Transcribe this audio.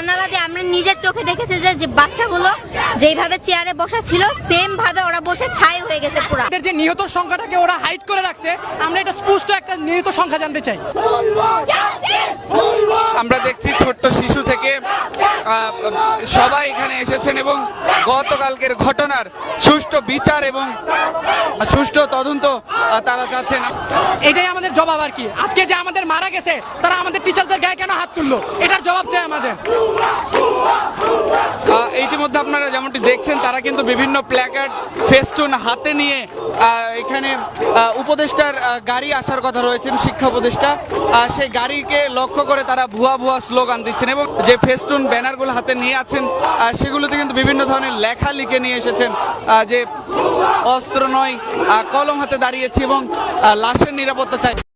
জানালা দিয়ে আমরা নিজের চোখে দেখেছি যে যে বাচ্চাগুলো যেভাবে চেয়ারে বসা ছিল সেম ভাবে ওরা বসে ছাই হয়ে গেছে পুরো। এদের যে নিহত সংখ্যাটাকে ওরা হাইড করে রাখছে আমরা এটা স্পষ্ট একটা নিহত সংখ্যা জানতে চাই। আমরা দেখছি সবাই এখানে এসেছেন এবং গতকালকের ঘটনার সুষ্ঠু বিচার এবং সুষ্ঠু তদন্ত তারা চাচ্ছেন। এটাই আমাদের জবাব আর কি। আজকে যে আমাদের মারা গেছে, তারা আমাদের টিচারদের গায়ে কেন হাত তুললো? এটার জবাব চাই আমাদের। ইতিমধ্যে আপনারা যেমনটি দেখছেন, তারা কিন্তু বিভিন্ন প্ল্যাকার্ড ফেস্টুন হাতে নিয়ে এখানে উপদেষ্টার গাড়ি আসার কথা রয়েছেন, শিক্ষা উপদেষ্টা। সেই গাড়িকে লক্ষ্য করে তারা ভুয়া ভুয়া স্লোগান দিচ্ছেন এবং যে ফেস্টুন ব্যানারগুলো হাতে নিয়ে আছেন সেগুলোতে কিন্তু বিভিন্ন ধরনের লেখা লিখে নিয়ে এসেছেন যে অস্ত্র নয় কলম হাতে দাঁড়িয়েছি এবং লাশের নিরাপত্তা চাই